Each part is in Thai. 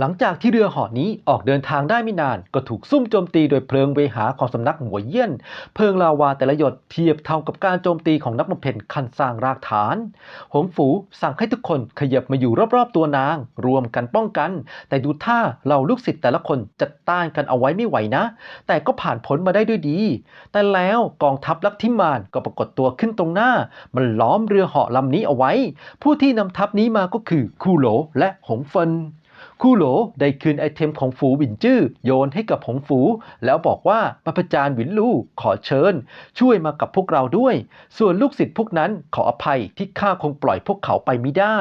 หลังจากที่เรือเหาะนี้ออกเดินทางได้ไม่นาน ก็ถูกซุ่มโจมตีโดยเพลิงเวหาของสำนักหัวเยี่ยน เพลิงลาวาแต่ละหยดเทียบเท่ากับการโจมตีของนักบำเพ็ญคันสร้างรากฐาน หงฝูสั่งให้ทุกคนขยับมาอยู่รอบๆตัวนาง รวมกันป้องกัน แต่ดูท่าเราลูกศิษย์แต่ละคนจะต้านกันเอาไว้ไม่ไหวนะ แต่ก็ผ่านพ้นมาได้ด้วยดี แต่แล้วกองทัพลักทิมานก็ปรากฏตัวขึ้นตรงหน้า มันล้อมเรือเหาะลำนี้เอาไว้ ผู้ที่นำทัพนี้มาก็คือคูโหลและหงเฟิน คู่โหลได้คืนไอเทมของฝูหวินจื้อโยนให้กับหงฝู แล้วบอกว่าปรจารย์หวินลู่ขอเชิญ ช่วยมากับพวกเราด้วย ส่วนลูกศิษย์พวกนั้นขออภัยที่ข้าคงปล่อยพวกเขาไปไม่ได้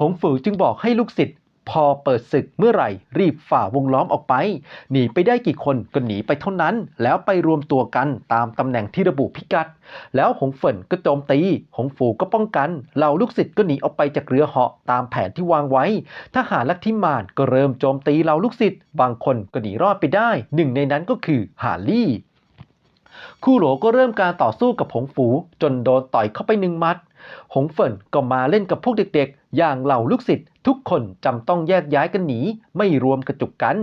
หงฝูจึงบอกให้ลูกศิษย์ พอเปิดศึกเมื่อไหร่ รีบฝ่าวงล้อมออกไป หนีไปได้กี่คนก็หนีไปเท่านั้น แล้วไปรวมตัวกันตามตำแหน่งที่ระบุพิกัด แล้วหงเฟินก็โจมตี หงฝูก็ป้องกัน เหล่าลูกศิษย์ก็หนีออกไปจากเรือเหาะตามแผนที่วางไว้ ทหารลักทิมานก็เริ่มโจมตีเหล่าลูกศิษย์ บางคนก็หนีรอดไปได้ หนึ่งในนั้นก็คือฮาลี่คู่โหลก็เริ่มการต่อสู้กับหงฝูจนโดนต่อยเข้าไปหนึ่งมัด หงเฟินก็มาเล่นกับพวกเด็กๆ อย่างเหล่าลูกศิษย์ ทุกคนจำต้องแยกย้ายกันหนี ไม่รวมกระจุกกัน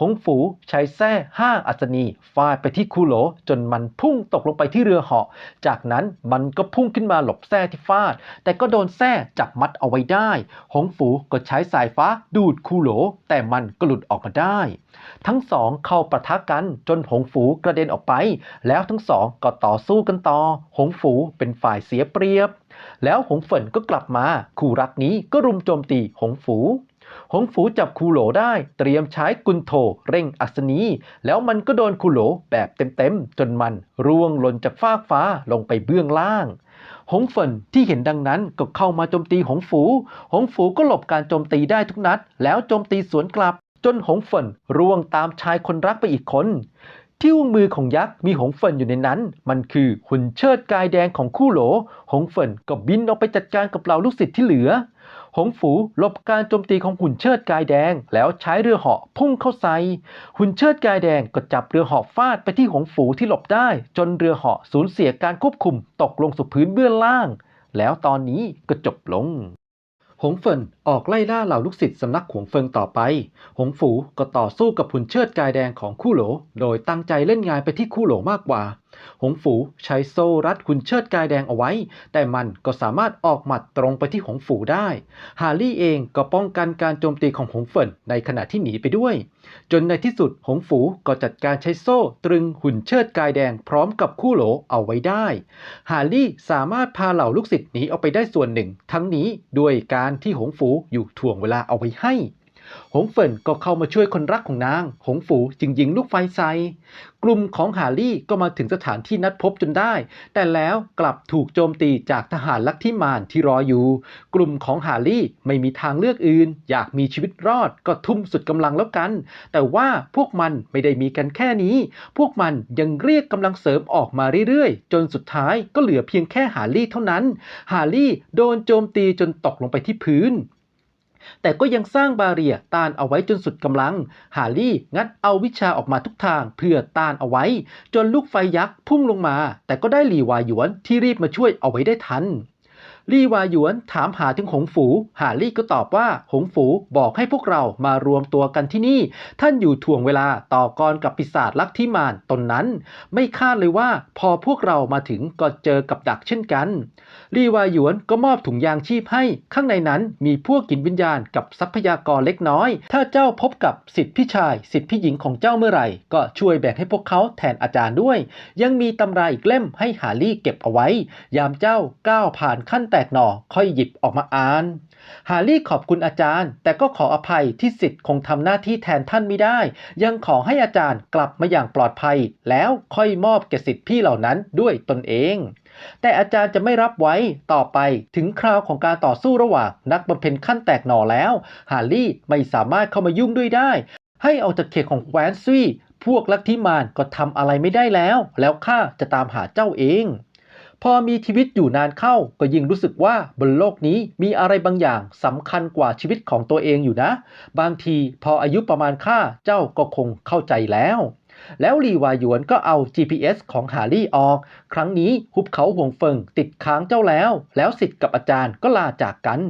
หงฝูใช้แส้ห้าอัศนีฟาดไปที่คูโหลจนมันพุ่งตกลงไปที่เรือเหาะ จากนั้นมันก็พุ่งขึ้นมาหลบแส้ที่ฟาด แต่ก็โดนแส้จับมัดเอาไว้ได้ หงฝูก็ใช้สายฟ้าดูดคูโหล แต่มันก็หลุดออกมาได้ ทั้งสองเข้าประทะกันจนหงฝูกระเด็นออกไป แล้วทั้งสองก็ต่อสู้กันต่อ หงฝูเป็นฝ่ายเสียเปรียบ แล้วหงเฟินก็กลับมา คู่รักนี้ก็รุมโจมตีหงฝูหงฝูจับคูโหลได้เตรียมใช้กุนโทเร่งอัศนี แล้วมันก็โดนคูโหลแบบเต็มๆ จนมันร่วงหล่นจากฟากฟ้าลงไปเบื้องล่าง หงเฟินที่เห็นดังนั้นก็เข้ามาโจมตีหงฝู หงฝูก็หลบการโจมตีได้ทุกนัด แล้วโจมตีสวนกลับ จนหงเฟินร่วงตามชายคนรักไปอีกคน ที่อุ้งมือของยักษ์มีหงเฟินอยู่ในนั้น มันคือหุ่นเชิดกายแดงของคู่โหล หงเฟินก็บินออกไปจัดการกับเหล่าลูกศิษย์ที่เหลือ หงฝูหลบการโจมตีของหุ่นเชิดกายแดง แล้วใช้เรือเหาะพุ่งเข้าใส่ หุ่นเชิดกายแดงก็จับเรือเหาะฟาดไปที่หงฝูที่หลบได้ จนเรือเหาะสูญเสียการควบคุมตกลงสู่พื้นเบื้องล่าง แล้วตอนนี้ก็จบลง หงเฟินออกไล่ล่าเหล่าลูกศิษย์สำนักหงเฟิงต่อไป หงฝูก็ต่อสู้กับหุ่นเชิดกายแดงของคู่โหล โดยตั้งใจเล่นงานไปที่คู่โหลมากกว่า หงฝูใช้โซ่รัดหุ่นเชิดกายแดงเอาไว้ แต่มันก็สามารถออกหมัดตรงไปที่หงฝูได้ ฮารี่เองก็ป้องกันการโจมตีของหงเฟินในขณะที่หนีไปด้วย จนในที่สุดหงฝูก็จัดการใช้โซ่ตรึงหุ่นเชิดกายแดงพร้อมกับคู่โหลเอาไว้ได้ ฮารี่สามารถพาเหล่าลูกศิษย์หนีออกไปได้ส่วนหนึ่ง ทั้งนี้ด้วยการที่หงฝูอยู่ถ่วงเวลาเอาไว้ให้ หงเฟินก็เข้ามาช่วยคนรักของนาง หงฝูจึงยิงลูกไฟใส่ กลุ่มของฮารี่ก็มาถึงสถานที่นัดพบจนได้ แต่แล้วกลับถูกโจมตีจากทหารลักทิมานที่รออยู่ กลุ่มของฮารี่ไม่มีทางเลือกอื่น อยากมีชีวิตรอดก็ทุ่มสุดกำลังแล้วกัน แต่ว่าพวกมันไม่ได้มีกันแค่นี้ พวกมันยังเรียกกำลังเสริมออกมาเรื่อยๆ จนสุดท้ายก็เหลือเพียงแค่ฮารี่เท่านั้น ฮารี่โดนโจมตีจนตกลงไปที่พื้น แต่ก็ยังสร้างบาเรียต้านเอาไว้จนสุดกำลัง ฮารี่งัดเอาวิชาออกมาทุกทางเพื่อต้านเอาไว้ จนลูกไฟยักษ์พุ่งลงมา แต่ก็ได้หลีวาหยวนที่รีบมาช่วยเอาไว้ได้ทัน ลี่วาหยวนถามหาถึงหงฝูฮารี่ก็ตอบว่า หงฝูบอกให้พวกเรามารวมตัวกันที่นี่ ท่านอยู่ถ่วงเวลาต่อกรกับปีศาจลักที่มานตนนั้น ไม่คาดเลยว่าพอพวกเรามาถึงก็เจอกับดักเช่นกัน ลี่วาหยวนก็มอบถุงยางชีพให้ ข้างในนั้นมีพวกกินวิญญาณกับทรัพยากรเล็กน้อย ถ้าเจ้าพบกับสิทธิพี่ชาย สิทธิพี่หญิงของเจ้าเมื่อไหร่ ก็ช่วยแบ่งให้พวกเขาแทนอาจารย์ด้วย ยังมีตำราอีกเล่มให้ฮารี่เก็บเอาไว้ ยามเจ้าก้าวผ่านขั้นแตกหน่อค่อยหยิบออกมาอ่าน ฮารี่ขอบคุณอาจารย์ แต่ก็ขออภัยที่สิทธิ์คงทำหน้าที่แทนท่านไม่ได้ ยังขอให้อาจารย์กลับมาอย่างปลอดภัย แล้วค่อยมอบแก่สิทธิ์พี่เหล่านั้นด้วยตนเอง แต่อาจารย์จะไม่รับไว้ต่อไปถึงคราวของการต่อสู้ระหว่างนักบำเพ็ญขั้นแตกหน่อแล้ว ฮารี่ไม่สามารถเข้ามายุ่งด้วยได้ ให้เอาจากเขตของแคว้นซุยพวกลัทธิมารก็ทำอะไรไม่ได้แล้ว แล้วข้าจะตามหาเจ้าเอง พอมีชีวิตอยู่นานเข้าก็ยิ่งรู้สึกว่าบนโลกนี้มีอะไรบางอย่างสำคัญกว่าชีวิตของตัวเองอยู่นะ บางทีพออายุประมาณข้าเจ้าก็คงเข้าใจแล้ว แล้วลีวาหยวนก็เอา GPS ของฮารี่ออก ครั้งนี้หุบเขาห่วงเฟิงติดค้างเจ้าแล้ว แล้วสิทธิ์กับอาจารย์ก็ลาจากกัน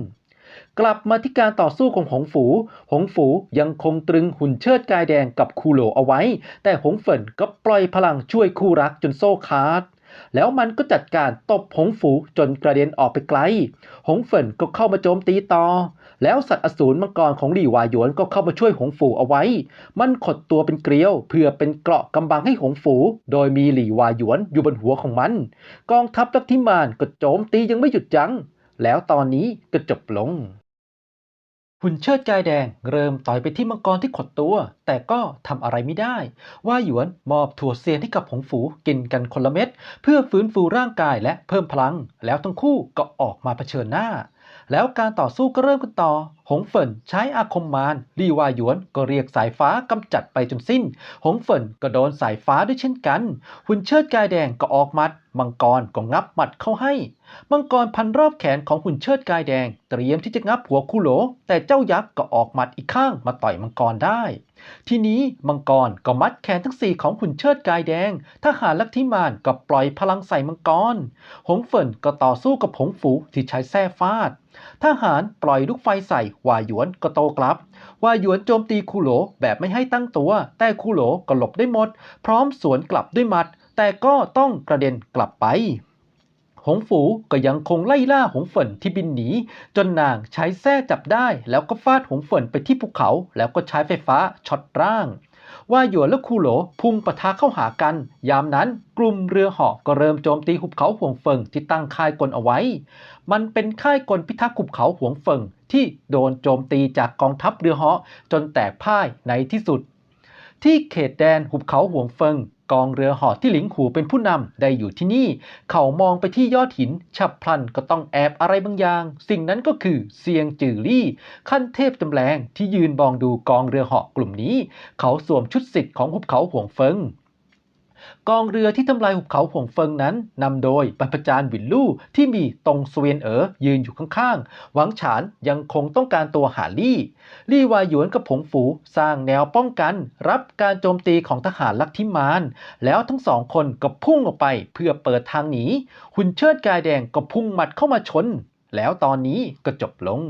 กลับมาที่การต่อสู้ของหงฝู หงฝูยังคงตรึงหุ่นเชิดกายแดงกับคูโหลเอาไว้ แต่หงเฟินก็ปล่อยพลังช่วยคู่รักจนโซ่ขาด แล้วมันก็จัดการตบหงฝูจนกระเด็นออกไปไกล หงเฟินก็เข้ามาโจมตีต่อ แล้วสัตว์อสูรมังกรของหลี่วายหยวนก็เข้ามาช่วยหงฝูเอาไว้ มันขดตัวเป็นเกลียว เพื่อเป็นเกราะกำบังให้หงฝู โดยมีหลี่วายหยวนอยู่บนหัวของมัน กองทัพลักทิมานก็โจมตียังไม่หยุดยัง้ง แล้วตอนนี้ก็จบลง หุ่นเชิดกายแดงเริ่มต่อยไปที่มังกรที่ขดตัว แต่ก็ทำอะไรไม่ได้ ว่าหยวนมอบถั่วเซียนให้กับหงฝูกินกันคนละเม็ดเพื่อฟื้นฟูร่างกายและเพิ่มพลัง แล้วทั้งคู่ก็ออกมาเผชิญหน้า แล้วการต่อสู้ก็เริ่มกันต่อ หงเฟินใช้อาคมมารลี่วาหยวนก็เรียกสายฟ้ากำจัดไปจนสิ้น หงเฟินก็โดนสายฟ้าด้วยเช่นกัน หุ่นเชิดกายแดงก็ออกมัด มังกรก็งับหมัดเข้าให้ มังกรพันรอบแขนของหุ่นเชิดกายแดง เตรียมที่จะงับหัวคู่โหล แต่เจ้ายักษ์ก็ออกหมัดอีกข้างมาต่อยมังกรได้ ทีนี้มังกรก็มัดแขนทั้งสี่ของหุ่นเชิดกายแดง ทหารลักทิมานก็ปล่อยพลังใส่มังกร หงเฟินก็ต่อสู้กับหงฝูที่ใช้แส้ฟาด ทหารปล่อยลูกไฟใส่วาหยวนก็โตกลับ วาหยวนโจมตีคูโหลแบบไม่ให้ตั้งตัว แต่คูโหลก็หลบได้หมด พร้อมสวนกลับด้วยหมัด แต่ก็ต้องกระเด็นกลับไป หงฝูก็ยังคงไล่ล่าหงเฟินที่บินหนี จนนางใช้แส้จับได้ แล้วก็ฟาดหงเฟินไปที่ภูเขาแล้วก็ใช้ไฟฟ้าช็อตร่าง ว่าหยวนและคูโหลพุ่งปะทะเข้าหากัน ยามนั้นกลุ่มเรือเหาะก็เริ่มโจมตีหุบเขาห่วงเฟิงที่ตั้งค่ายกลเอาไว้ มันเป็นค่ายกลพิทักษ์หุบเขาห่วงเฟิงที่โดนโจมตีจากกองทัพเรือเหาะจนแตกพ่ายในที่สุด ที่เขตแดนหุบเขาห่วงเฟิง กองเรือหอที่หลิงหูเป็นผู้นำได้อยู่ที่นี่ เขามองไปที่ยอดหิน ฉับพลันก็ต้องแอบอะไรบางอย่าง สิ่งนั้นก็คือเซียงจือลี่ ขั้นเทพจำแรงที่ยืนมองดูกองเรือหอกลุ่มนี้ เขาสวมชุดสิทธิ์ของหุบเขาห่วงเฟิง กองเรือที่ทำลายหุบเขาห่วงเฟิงนั้นนำโดยบรรพจารย์วินลู่ที่มีตงสเวียนเอ๋อยืนอยู่ข้างๆ หวังฉานยังคงต้องการตัวหาลี่ลี่วายหยวนกับผงฝูสร้างแนวป้องกัน รับการโจมตีของทหารลักทิมาน แล้วทั้งสองคนก็พุ่งออกไปเพื่อเปิดทางหนีหุ่นเชิดกายแดงก็พุ่งหมัดเข้ามาชน แล้วตอนนี้ก็จบลง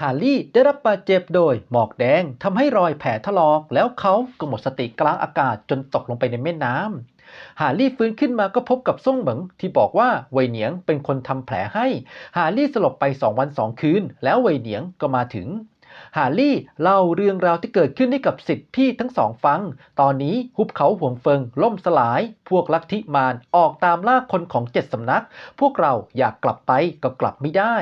ฮาร์ลี่ได้รับบาดเจ็บโดยหมอกแดงทำให้รอยแผลถลอก แล้วเขาก็หมดสติกลางอากาศจนตกลงไปในแม่น้ำฮาร์รี่ฟื้นขึ้นมาก็พบกับซ่งเหมิงที่บอกว่าเวยเหนียงเป็นคนทำแผลให้ฮาร์รี่สลบไป2วัน2คืน แล้วเวยเหนียงก็มาถึงฮาร์รี่เล่าเรื่องราวที่เกิดขึ้นให้กับสิทธิพี่ทั้งสองฟัง ตอนนี้หุบเขาห่วงเฟิงล่มสลาย พวกลัทธิมารออกตามล่าคนของเจ็ดสำนัก พวกเราอยากกลับไปก็กลับไม่ได้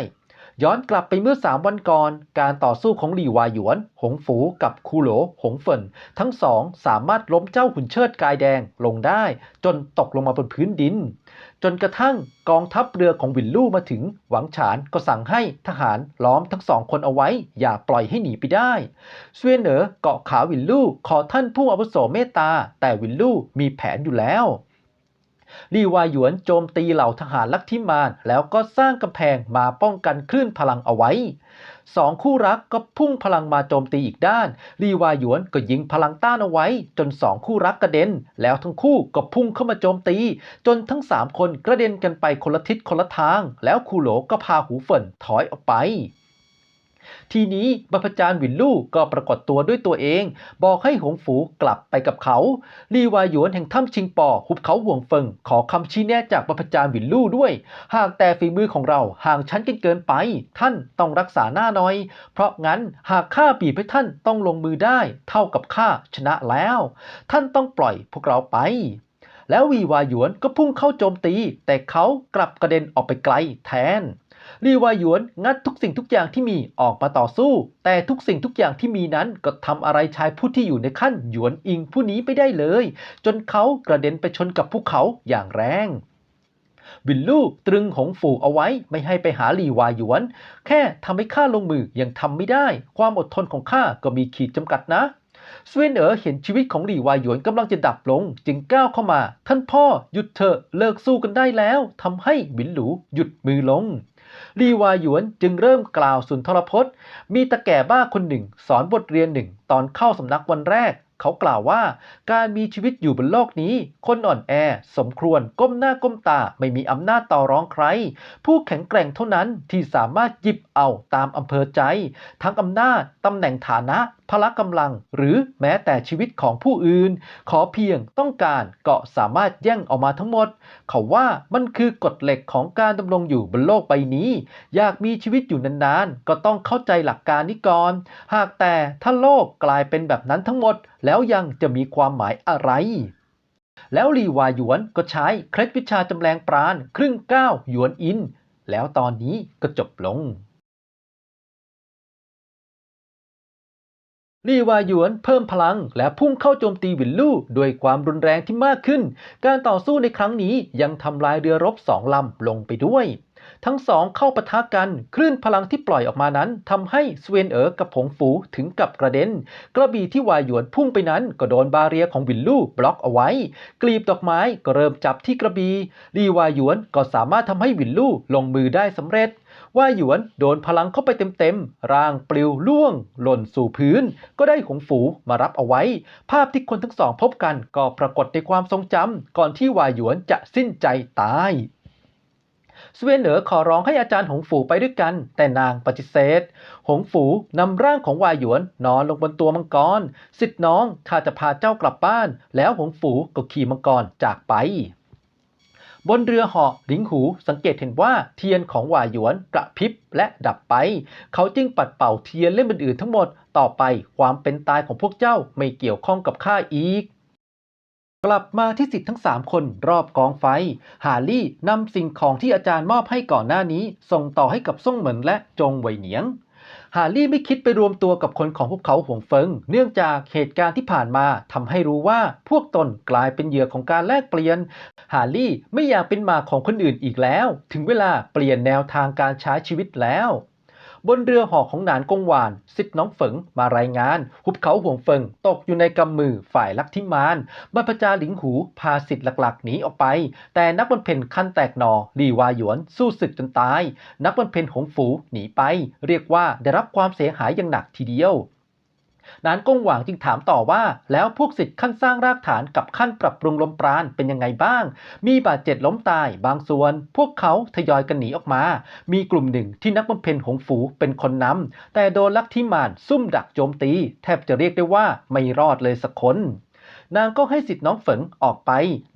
ย้อนกลับไปเมื่อ 3 วันก่อน การต่อสู้ของหลี่วาหยวน หงฝูกับคูโหล หงเฟินทั้งสองสามารถล้มเจ้าหุ่นเชิดกายแดงลงได้ จนตกลงมาบนพื้นดิน จนกระทั่งกองทัพเรือของวินลู่มาถึง หวังฉานก็สั่งให้ทหารล้อมทั้งสองคนเอาไว้ อย่าปล่อยให้หนีไปได้สเวียนเอ๋อเกาะขาวินลู่ขอท่านผู้อาวุโสเมตตา แต่วินลู่มีแผนอยู่แล้ว ลีวายหยวนโจมตีเหล่าทหารลักทิมาน แล้วก็สร้างกำแพงมาป้องกันคลื่นพลังเอาไว้สองคู่รักก็พุ่งพลังมาโจมตีอีกด้าน ลีวายหยวนก็ยิงพลังต้านเอาไว้ จนสองคู่รักกระเด็น แล้วทั้งคู่ก็พุ่งเข้ามาโจมตี จนทั้งสามคนกระเด็นกันไปคนละทิศคนละทาง แล้วคูโหลก็พาหูเฟินถอยออกไป ทีนี้บรรพจารย์วินลู่ก็ปรากฏตัวด้วยตัวเอง บอกให้หงฝูกลับไปกับเขา ลีวายหยวนแห่งถ้ำชิงปอหุบเขาห่วงเฟิง ขอคำชี้แนะจากบรรพจารย์วินลู่ด้วย หากแต่ฝีมือของเราห่างชั้นกันเกินไป ท่านต้องรักษาหน้าน้อย เพราะงั้นหากข้าบีบให้ท่านต้องลงมือได้ เท่ากับข้าชนะแล้ว ท่านต้องปล่อยพวกเราไป แล้ววีวาหยวนก็พุ่งเข้าโจมตี แต่เขากลับกระเด็นออกไปไกลแทนลีวายหยวนงัดทุกสิ่งทุกอย่างที่มีออกมาต่อสู้ แต่ทุกสิ่งทุกอย่างที่มีนั้นก็ทำอะไรชายผู้ที่อยู่ในขั้นหยวนอิงผู้นี้ไม่ได้เลย จนเขากระเด็นไปชนกับภูเขาอย่างแรงวินลู่ตรึงหงฝูเอาไว้ไม่ให้ไปหาลีวาหยวน แค่ทำให้ข้าลงมือยังทำไม่ได้ ความอดทนของข้าก็มีขีดจำกัดนะ สเวนเอ๋อเห็นชีวิตของหลี่วายหยวนกำลังจะดับลง จึงก้าวเข้ามา ท่านพ่อหยุดเถอะเลิกสู้กันได้แล้วทำให้หวินหลูหยุดมือลงลีวาหยวนจึงเริ่มกล่าวสุนทรพจน์ มีตะแก่บ้าคนหนึ่ง สอนบทเรียนหนึ่ง ตอนเข้าสำนักวันแรก เขากล่าวว่า การมีชีวิตอยู่บนโลกนี้ คนอ่อนแอ สมควรก้มหน้าก้มตาไม่มีอำนาจต่อรองใคร ผู้แข็งแกร่งเท่านั้นที่สามารถหยิบเอาตามอำเภอใจ ทั้งอำนาจตำแหน่งฐานะ พละกำลังหรือแม้แต่ชีวิตของผู้อื่น ขอเพียงต้องการก็สามารถแย่งออกมาทั้งหมด เขาว่ามันคือกฎเหล็กของการดำรงอยู่บนโลกใบนี้ อยากมีชีวิตอยู่นานๆ ก็ต้องเข้าใจหลักการนี้ก่อน หากแต่ถ้าโลกกลายเป็นแบบนั้นทั้งหมด แล้วยังจะมีความหมายอะไรแล้วลีวาหยวนก็ใช้เคล็ดวิชาจำแรงปราณครึ่งก้าวหยวนอิน แล้วตอนนี้ก็จบลง ลี่วาหยวนเพิ่มพลังและพุ่งเข้าโจมตีวินลู่ด้วยความรุนแรงที่มากขึ้น การต่อสู้ในครั้งนี้ยังทำลายเรือรบสองลำลงไปด้วย ทั้งสองเข้าปะทะกัน คลื่นพลังที่ปล่อยออกมานั้นทำให้สเวนเอ๋อกับผงฝูถึงกับกระเด็น กระบี่ที่วายหยวนพุ่งไปนั้น ก็โดนบาเรียของวินลู่บล็อกเอาไว้ กลีบดอกไม้ก็เริ่มจับที่กระบี่ลีวายหยวนก็สามารถทำให้วินลู่ลงมือได้สำเร็จว่าหยวนโดนพลังเข้าไปเต็มๆ ร่างปลิวล่วง หล่นสู่พื้น ก็ได้หงฝูมารับเอาไว้ ภาพที่คนทั้งสองพบกันก็ปรากฏในความทรงจำก่อนที่วาหยวนจะสิ้นใจตาย สเวนเหนอขอร้องให้อาจารย์หงฝูไปด้วยกัน แต่นางปฏิเสธ หงฝูนำร่างของวายหยวนนอนลงบนตัวมังกร สิทธิ์น้องข้าจะพาเจ้ากลับบ้าน แล้วหงฝูก็ขี่มังกรจากไปบนเรือเหาะหลิงหูสังเกตเห็นว่าเทียนของหวายหยวนกระพริบและดับไป เขาจึงปัดเป่าเทียนเล่มอื่นๆทั้งหมด ต่อไปความเป็นตายของพวกเจ้าไม่เกี่ยวข้องกับข้าอีก กลับมาที่สิทธิ์ทั้ง 3 คนรอบกองไฟ ฮาลี่นำสิ่งของที่อาจารย์มอบให้ก่อนหน้านี้ ส่งต่อให้กับซ่งเหมินและจงเหวยเหนียง ฮาลี่ไม่คิดไปรวมตัวกับคนของพวกเขาห่วงเฟิง เนื่องจากเหตุการณ์ที่ผ่านมาทำให้รู้ว่าพวกตนกลายเป็นเหยื่อของการแลกเปลี่ยน ฮาลี่ไม่อยากเป็นหมาของคนอื่นอีกแล้ว ถึงเวลาเปลี่ยนแนวทางการใช้ชีวิตแล้ว บนเรือห่อของหนานกงหวานสิทธิ์น้องเฝงมารายงาน หุบเขาห่วงเฟิงตกอยู่ในกำมือฝ่ายลักทิมานบรรพจาหลิงหูพาสิทธิ์หลักๆหนีออกไป แต่นักบนเพนขั้นแตกหนอลีวาหยวนสู้ศึกจนตาย นักบนเพนหงฝูหนีไป เรียกว่าได้รับความเสียหายอย่างหนักทีเดียว นานกงหวางจึงถามต่อว่า แล้วพวกสิทธิ์ขั้นสร้างรากฐานกับขั้นปรับปรุงลมปราณเป็นยังไงบ้าง มีบาดเจ็บล้มตายบางส่วน พวกเขาทยอยกันหนีออกมา มีกลุ่มหนึ่งที่นักบำเพ็ญหงฝูเป็นคนนำแต่โดนลักทิมานซุ่มดักโจมตี แทบจะเรียกได้ว่าไม่รอดเลยสักคนนางก็ให้สิทธิ์น้องเฝงออกไป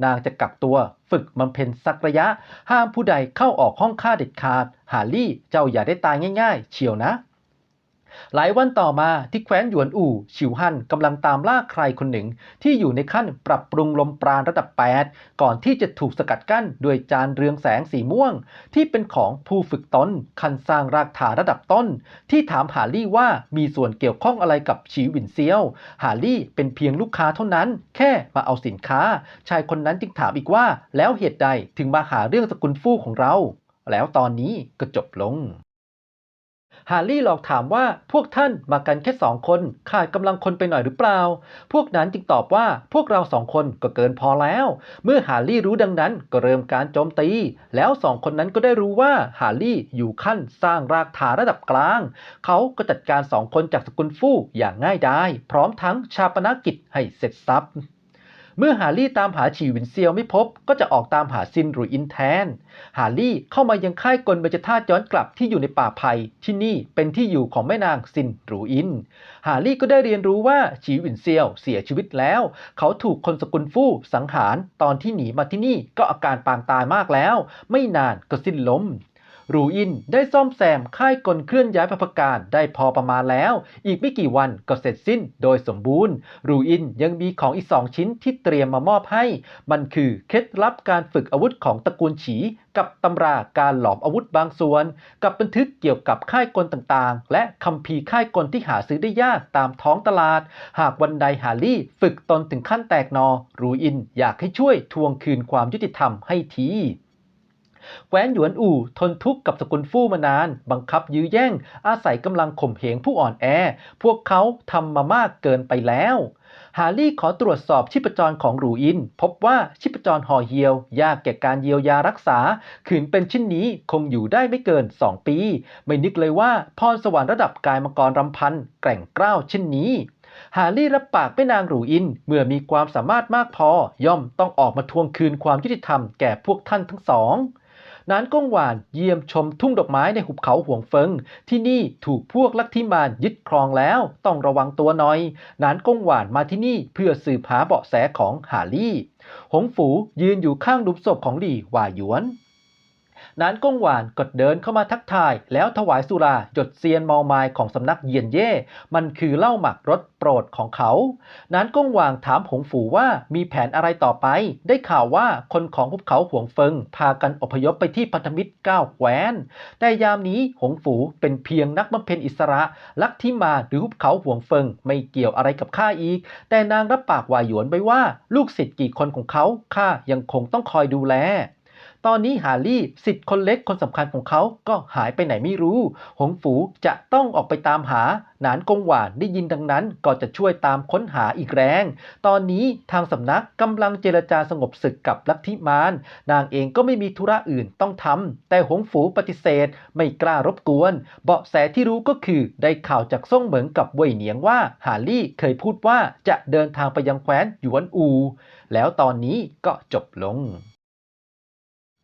นางจะกักตัว ฝึกบำเพ็ญสักระยะ ห้ามผู้ใดเข้าออกห้องฆ่าเด็ดขาด หาลี่เจ้าอย่าได้ตายง่าย ๆ เชียวนะ หลายวันต่อมาที่แคว้นหยวนอู่ฉิวฮั่นกำลังตามล่าใครคนหนึ่ง ที่อยู่ในขั้นปรับปรุงลมปราณระดับ 8 ก่อนที่จะถูกสกัดกั้นด้วยจานเรืองแสงสีม่วง ที่เป็นของผู้ฝึกตนคันสร้างรากฐานระดับต้น ที่ถามหาลี่ว่ามีส่วนเกี่ยวข้องอะไรกับฉีหวินเซียว หาลี่เป็นเพียงลูกค้าเท่านั้น แค่มาเอาสินค้า ชายคนนั้นจึงถามอีกว่า แล้วเหตุใดถึงมาหาเรื่องสกุลฟู่ของเรา แล้วตอนนี้ก็จบลง ฮาร์รี่หลอกถามว่าพวกท่านมากันแค่สองคนขาดกำลังคนไปหน่อยหรือเปล่า พวกนั้นจึงตอบว่าพวกเราสองคนก็เกินพอแล้ว เมื่อฮาร์รี่รู้ดังนั้นก็เริ่มการโจมตี แล้วสองคนนั้นก็ได้รู้ว่าฮาร์รี่อยู่ขั้นสร้างรากฐานระดับกลาง เขาก็จัดการสองคนจากสกุลฟู่อย่างง่ายดายพร้อมทั้งชาปนกิจให้เสร็จสับ เมื่อฮาร์รี่ตามหาฉีหวินเซียวไม่พบ ก็จะออกตามหาซินหรืออินแทน ฮาร์รี่เข้ามายังค่ายกลเบญจธาตุย้อนกลับที่อยู่ในป่าไผ่ที่นี่เป็นที่อยู่ของแม่นางซินหรูอิน ฮาร์รี่ก็ได้เรียนรู้ว่าฉีหวินเซียวเสียชีวิตแล้ว เขาถูกคนสกุลฟู่สังหารตอนที่หนีมาที่นี่ก็อาการปางตายมากแล้ว ไม่นานก็สิ้นล้ม รูอินได้ซ่อมแซมค่ายกลเคลื่อนย้ายพัพการได้พอประมาณแล้ว อีกไม่กี่วันก็เสร็จสิ้นโดยสมบูรณ์ รูอินยังมีของอีกสองชิ้นที่เตรียมมามอบให้ มันคือเคล็ดลับการฝึกอาวุธของตระกูลฉีกับตำราการหลอมอาวุธบางส่วน กับบันทึกเกี่ยวกับค่ายกลต่างๆ และคัมภีค่ายกลที่หาซื้อได้ยากตามท้องตลาด หากวันใดฮารี่ฝึกตนถึงขั้นแตกนอ รูอินอยากให้ช่วยทวงคืนความยุติธรรมให้ที แคว้นหยวนอู่ทนทุกข์กับสกุลฟู่มานาน บังคับยื้อแย่ง อาศัยกำลังข่มเหงผู้อ่อนแอ พวกเขาทำมามากเกินไปแล้ว ฮารี่ขอตรวจสอบชีพจรของรูอิน พบว่าชีพจรห่อเหี่ยว ยากแก่การเยียวยารักษา ขืนเป็นเช่นนี้คงอยู่ได้ไม่เกิน 2 ปี ไม่นึกเลยว่าพรสวรรค์ระดับกายมังกรรำพันแกร่งกล้าวเช่นนี้ฮารี่รับปากแม่นางหรูอิน เมื่อมีความสามารถมากพอ ย่อมต้องออกมาทวงคืนความยุติธรรมแก่พวกท่านทั้งสอง นานก้งหวานเยี่ยมชมทุ่งดอกไม้ในหุบเขาห่วงเฟิง ที่นี่ถูกพวกลักทิมานยึดครองแล้ว ต้องระวังตัวหน่อย นานก้งหวานมาที่นี่เพื่อสืบหาเบาะแสของฮาลี่ หงฝูยืนอยู่ข้างหลุมศพของหลี่หว่าหยวน นานก้งหวานก็เดินเข้ามาทักทาย แล้วถวายสุราจดเซียนเมามายของสำนักเยียนเย่ มันคือเหล้าหมักรสโปรดของเขา นานก้งหวางถามหงฝูว่ามีแผนอะไรต่อไป ได้ข่าวว่าคนของภูเขาห่วงเฟิง พากันอพยพไปที่พันธมิตรก้าวแคว้นแต่ยามนี้หงฝูเป็นเพียงนักบำเพ็ญอิสระลักที่มาหรือภูเขาห่วงเฟิง ไม่เกี่ยวอะไรกับข้าอีก แต่นางรับปากวายหยวนไว้ว่า ลูกศิษย์กี่คนของเขาข้ายังคงต้องคอยดูแล ตอนนี้ฮารี่สิทธิ์คนเล็กคนสำคัญของเขาก็หายไปไหนไม่รู้ หงฝูจะต้องออกไปตามหา หนานกงหวานได้ยินดังนั้นก็จะช่วยตามค้นหาอีกแรง ตอนนี้ทางสำนักกำลังเจรจาสงบศึกกับลัทธิมาร นางเองก็ไม่มีธุระอื่นต้องทำแต่หงฝูปฏิเสธ ไม่กล้ารบกวน เบาะแสที่รู้ก็คือได้ข่าวจากซ่งเหมิงกับเว่ยเหนียงว่าฮารี่เคยพูดว่าจะเดินทางไปยังแคว้นหยวนอู แล้วตอนนี้ก็จบลง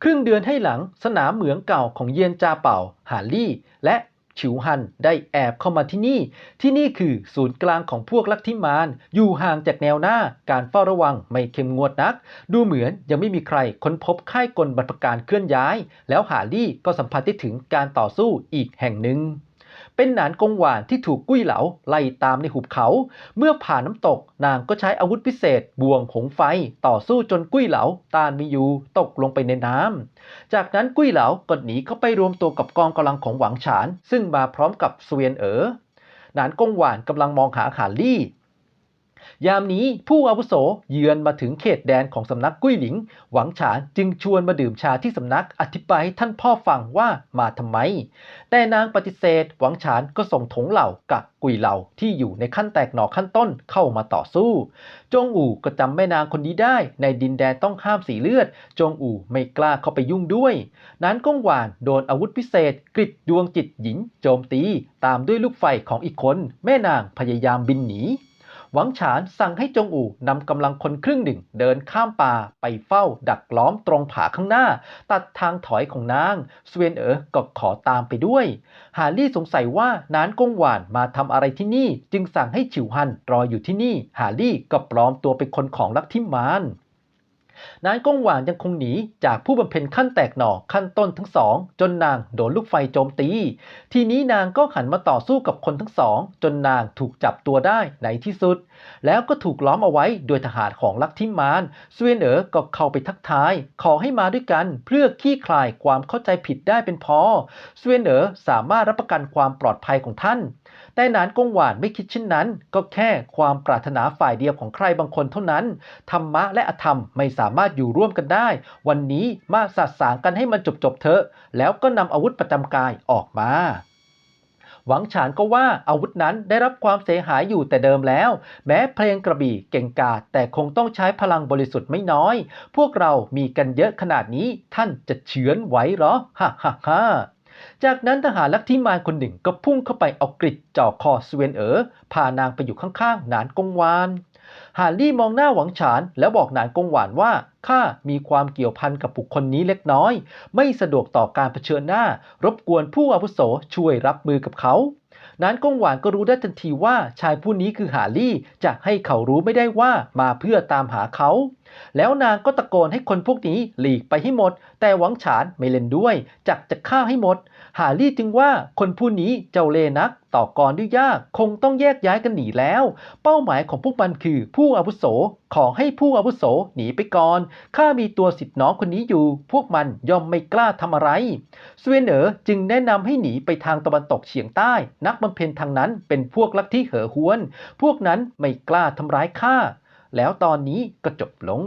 ครึ่งเดือนให้หลังสนามเหมืองเก่าของเยียนจาเป่าฮาลี่ และฉิวฮันได้แอบเข้ามาที่นี่ ที่นี่คือศูนย์กลางของพวกลักทิมาน อยู่ห่างจากแนวหน้า การเฝ้าระวังไม่เข้มงวดนัก ดูเหมือนยังไม่มีใครค้นพบค่ายกลบรรพการเคลื่อนย้าย แล้วฮาลี่ก็สัมผัสได้ถึงการต่อสู้อีกแห่งหนึ่ง เป็นหนานกงหวานที่ถูกกุ้ยเหลาไล่ตามในหุบเขา เมื่อผ่านน้ำตกนางก็ใช้อาวุธพิเศษบ่วงผงไฟต่อสู้จนกุ้ยเหลาต้านมีอยู่ตกลงไปในน้ำ จากนั้นกุ้ยเหลาก็หนีเข้าไปรวมตัวกับกองกำลังของหวังฉาน ซึ่งมาพร้อมกับสเวียนเอ๋อหนานกงหวานกำลังมองหาขาลี่ ยามนี้ผู้อาวุโสเยือนมาถึงเขตแดนของสำนักกุ้ยหลิง หวังฉานจึงชวนมาดื่มชาที่สำนักอธิบายให้ท่านพ่อฟังว่ามาทำไม แต่นางปฏิเสธ หวังฉานก็ส่งถงเหล่ากับกุยเหล่าที่อยู่ในขั้นแตกหน่อขั้นต้นเข้ามาต่อสู้ จงอู่ก็จำแม่นางคนนี้ได้ ในดินแดนต้องห้ามสีเลือด จงอู่ไม่กล้าเข้าไปยุ่งด้วย นั้นก้งหวานโดนอาวุธพิเศษ กริดดวงจิตหญิงโจมตี ตามด้วยลูกไฟของอีกคน แม่นางพยายามบินหนี หวังฉานสั่งให้จงอู่นำกำลังคนครึ่งหนึ่งเดินข้ามป่าไปเฝ้าดักล้อมตรงผาข้างหน้า ตัดทางถอยของนางสเวนเอ๋อก็ขอตามไปด้วยฮารี่สงสัยว่านานกงหวานมาทำอะไรที่นี่ จึงสั่งให้ฉิวฮันรออยู่ที่นี่ฮารี่ก็ปลอมตัวเป็นคนของลักทิมาน นานกงหวานยังคงหนีจากผู้บำเพ็ญขั้นแตกหน่อขั้นต้นทั้งสอง จนนางโดนลูกไฟโจมตี ทีนี้นางก็หันมาต่อสู้กับคนทั้งสอง จนนางถูกจับตัวได้ในที่สุด แล้วก็ถูกล้อมเอาไว้โดยทหารของลักทิมานสเวนเอ๋อก็เข้าไปทักทาย ขอให้มาด้วยกันเพื่อขี้คลายความเข้าใจผิดได้เป็นพอสเวนเอ๋อสามารถรับประกันความปลอดภัยของท่าน แต่นานกงหวานไม่คิดเช่นนั้น ก็แค่ความปรารถนาฝ่ายเดียวของใครบางคนเท่านั้น ธรรมะและอธรรมไม่สามารถอยู่ร่วมกันได้ วันนี้มาสัตสางกันให้มันจบๆเถอะ แล้วก็นำอาวุธประจำกายออกมาหวังฉานก็ว่าอาวุธนั้นได้รับความเสียหายอยู่แต่เดิมแล้ว แม้เพลงกระบี่เก่งกาจแต่คงต้องใช้พลังบริสุทธิ์ไม่น้อย พวกเรามีกันเยอะขนาดนี้ท่านจะเฉือนไหวหรอฮ่าฮ่าฮ่า จากนั้นทหารลักทิมานคนหนึ่งก็พุ่งเข้าไปเอากริดจ่อคอสเวนเอ๋อพานางไปอยู่ข้างๆ หนานกงวานฮารี่มองหน้าหวังฉาน แล้วบอกหนานกงหวานว่าข้ามีความเกี่ยวพันกับบุคคลนี้เล็กน้อย ไม่สะดวกต่อการเผชิญหน้า รบกวนผู้อาวุโสช่วยรับมือกับเขา นานกงหวานก็รู้ได้ทันทีว่าชายผู้นี้คือฮารี่จะให้เขารู้ไม่ได้ว่ามาเพื่อตามหาเขา แล้วนางก็ตะโกนให้คนพวกนี้หลีกไปให้หมด แต่หวังฉานไม่เล่นด้วย จักจะฆ่าให้หมดฮารี่จึงว่าคนผู้นี้เจ้าเล่นักต่อกรด้วยยากคงต้องแยกย้ายกันหนีแล้ว เป้าหมายของพวกมันคือผู้อาวุโส ขอให้ผู้อาวุโสหนีไปก่อน ข้ามีตัวสิทธิน้องคนนี้อยู่ พวกมันย่อมไม่กล้าทำอะไรสเวนเอ๋อจึงแนะนำให้หนีไปทางตะวันตกเฉียงใต้ นักบำเพ็ญทางนั้นเป็นพวกลัทธิเหอหวน พวกนั้นไม่กล้าทำร้ายข้าแล้วตอนนี้ก็จบลง